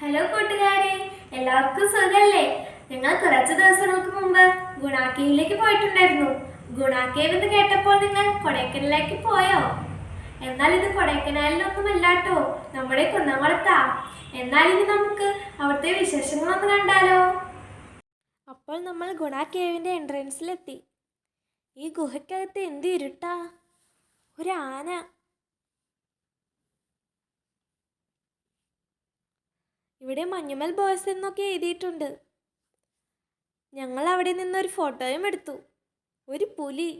Hello കൂട്ടുകാരെ എല്ലാവർക്കും സുഖല്ലേ? ഞങ്ങൾ കുറച്ച് ദിവസങ്ങൾക്ക് മുമ്പ് ഗുണാക്കേവിലേക്ക് പോയിട്ടുണ്ടായിരുന്നു. ഗുണാക്കേവ് എന്ന് കേട്ടപ്പോൾ നിങ്ങൾ കൊടൈക്കനാലിലേക്ക് പോയോ? എന്നാൽ ഇത് കൊടൈക്കനാലിലൊന്നുമല്ലാട്ടോ നമ്മുടെ കുന്നംകുളത്താ. എന്നാൽ ഇനി നമുക്ക് അവിടുത്തെ വിശേഷങ്ങളൊന്ന് കണ്ടാലോ? അപ്പോൾ നമ്മൾ ഗുണ കേവിന്റെ എൻട്രൻസിലെത്തി ഈ ഗുഹയ്ക്കകത്ത് എന്ത് ഇരുട്ടാ? ഒരു ആന. ഇവിടെ മഞ്ഞുമൽ ബോയ്സ് എന്നൊക്കെ എഴുതിയിട്ടുണ്ട്. ഞങ്ങൾ അവിടെ നിന്നൊരു ഫോട്ടോയും എടുത്തു. ഒരു പുലി.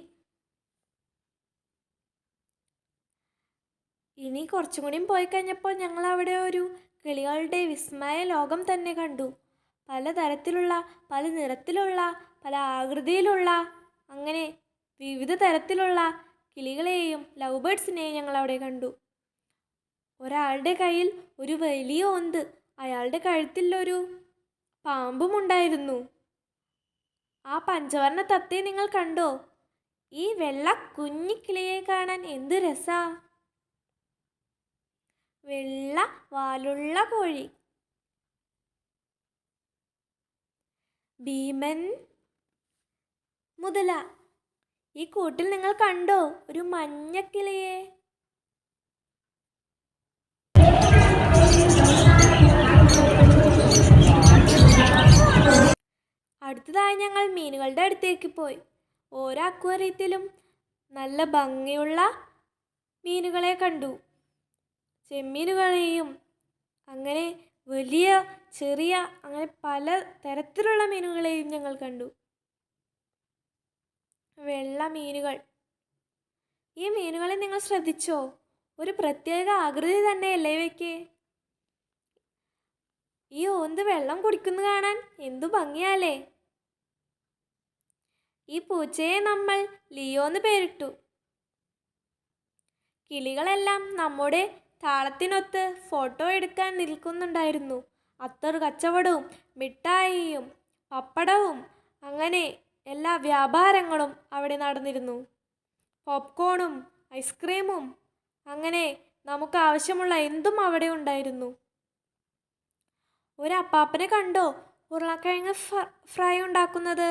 ഇനി കുറച്ചും കൂടിയും പോയി കഴിഞ്ഞപ്പോൾ ഞങ്ങൾ അവിടെ ഒരു കിളികളുടെ വിസ്മയ ലോകം തന്നെ കണ്ടു. പലതരത്തിലുള്ള പല നിറത്തിലുള്ള പല ആകൃതിയിലുള്ള അങ്ങനെ വിവിധ തരത്തിലുള്ള കിളികളെയും ലവ് ബേർഡ്സിനെയും ഞങ്ങൾ അവിടെ കണ്ടു. ഒരാളുടെ കയ്യിൽ ഒരു വലിയ ഒന്ത് അയാളുടെ കഴുത്തിൽ ഒരു പാമ്പും ഉണ്ടായിരുന്നു ആ പഞ്ചവർണ തത്തയെ നിങ്ങൾ കണ്ടോ? ഈ വെള്ള കുഞ്ഞിക്കിളിയെ കാണാൻ എന്ത് രസാ? വെള്ള വാലുള്ള കോഴി. ഭീമൻ മുതല ഈ കൂട്ടിൽ നിങ്ങൾ കണ്ടോ? ഒരു മഞ്ഞക്കിളിയെ ഞങ്ങൾ മീനുകളുടെ അടുത്തേക്ക് പോയി. ഓരോ അക്വേറിയത്തിലും നല്ല ഭംഗിയുള്ള മീനുകളെ കണ്ടു. ചെമ്മീനുകളെയും അങ്ങനെ വലിയ ചെറിയ അങ്ങനെ പല തരത്തിലുള്ള മീനുകളെയും ഞങ്ങൾ കണ്ടു. വെള്ള മീനുകൾ. ഈ മീനുകളെ നിങ്ങൾ ശ്രദ്ധിച്ചോ? ഒരു പ്രത്യേക ആകൃതി തന്നെയല്ലേ ഇവയ്ക്ക്. ഈ ഓന്ത് വെള്ളം കുടിക്കുന്നു കാണാൻ എന്തു ഭംഗിയാലേ ഈ പൂച്ചയെ നമ്മൾ ലിയോന്ന് പേരിട്ടു. കിളികളെല്ലാം നമ്മുടെ താളത്തിനൊത്ത് ഫോട്ടോ എടുക്കാൻ നിൽക്കുന്നുണ്ടായിരുന്നു. അത്തർ കച്ചവടവും മിഠായിയും പപ്പടവും അങ്ങനെ എല്ലാ വ്യാപാരങ്ങളും അവിടെ നടന്നിരുന്നു. പോപ്കോണും ഐസ്ക്രീമും അങ്ങനെ നമുക്ക് ആവശ്യമുള്ള എന്തും അവിടെ ഉണ്ടായിരുന്നു. ഒരു അപ്പാപ്പനെ കണ്ടോ? ഉരുളക്കിഴങ്ങ് ഫ്രൈ ഉണ്ടാക്കുന്നത്?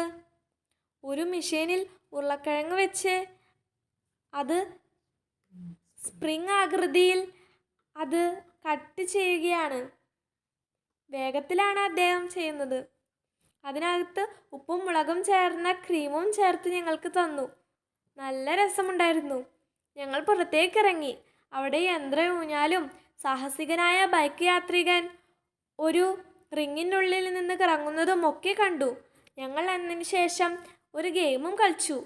ഒരു മെഷീനിൽ ഉരുളക്കിഴങ്ങ് വെച്ച് അത് സ്പ്രിങ് ആകൃതിയിൽ അത് കട്ട് ചെയ്യുകയാണ്. വേഗത്തിലാണ് അദ്ദേഹം ചെയ്യുന്നത്. അതിനകത്ത് ഉപ്പും മുളകും ചേർന്ന ക്രീമും ചേർത്ത് ഞങ്ങൾക്ക് തന്നു. നല്ല രസമുണ്ടായിരുന്നു. ഞങ്ങൾ പുറത്തേക്ക് ഇറങ്ങി. അവിടെ യന്ത്ര ഊഞ്ഞാലും സാഹസികനായ ബൈക്ക് യാത്രികൻ ഒരു റിങ്ങിനുള്ളിൽ നിന്ന് കറങ്ങുന്നതും ഒക്കെ കണ്ടു. ഞങ്ങൾ അതിന് ശേഷം ഒരു ഗെയിമും കളിച്ചു.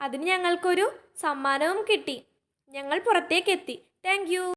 അതിന് ഞങ്ങൾക്കൊരു സമ്മാനവും കിട്ടി. ഞങ്ങൾ പുറത്തേക്കെത്തി. Thank you.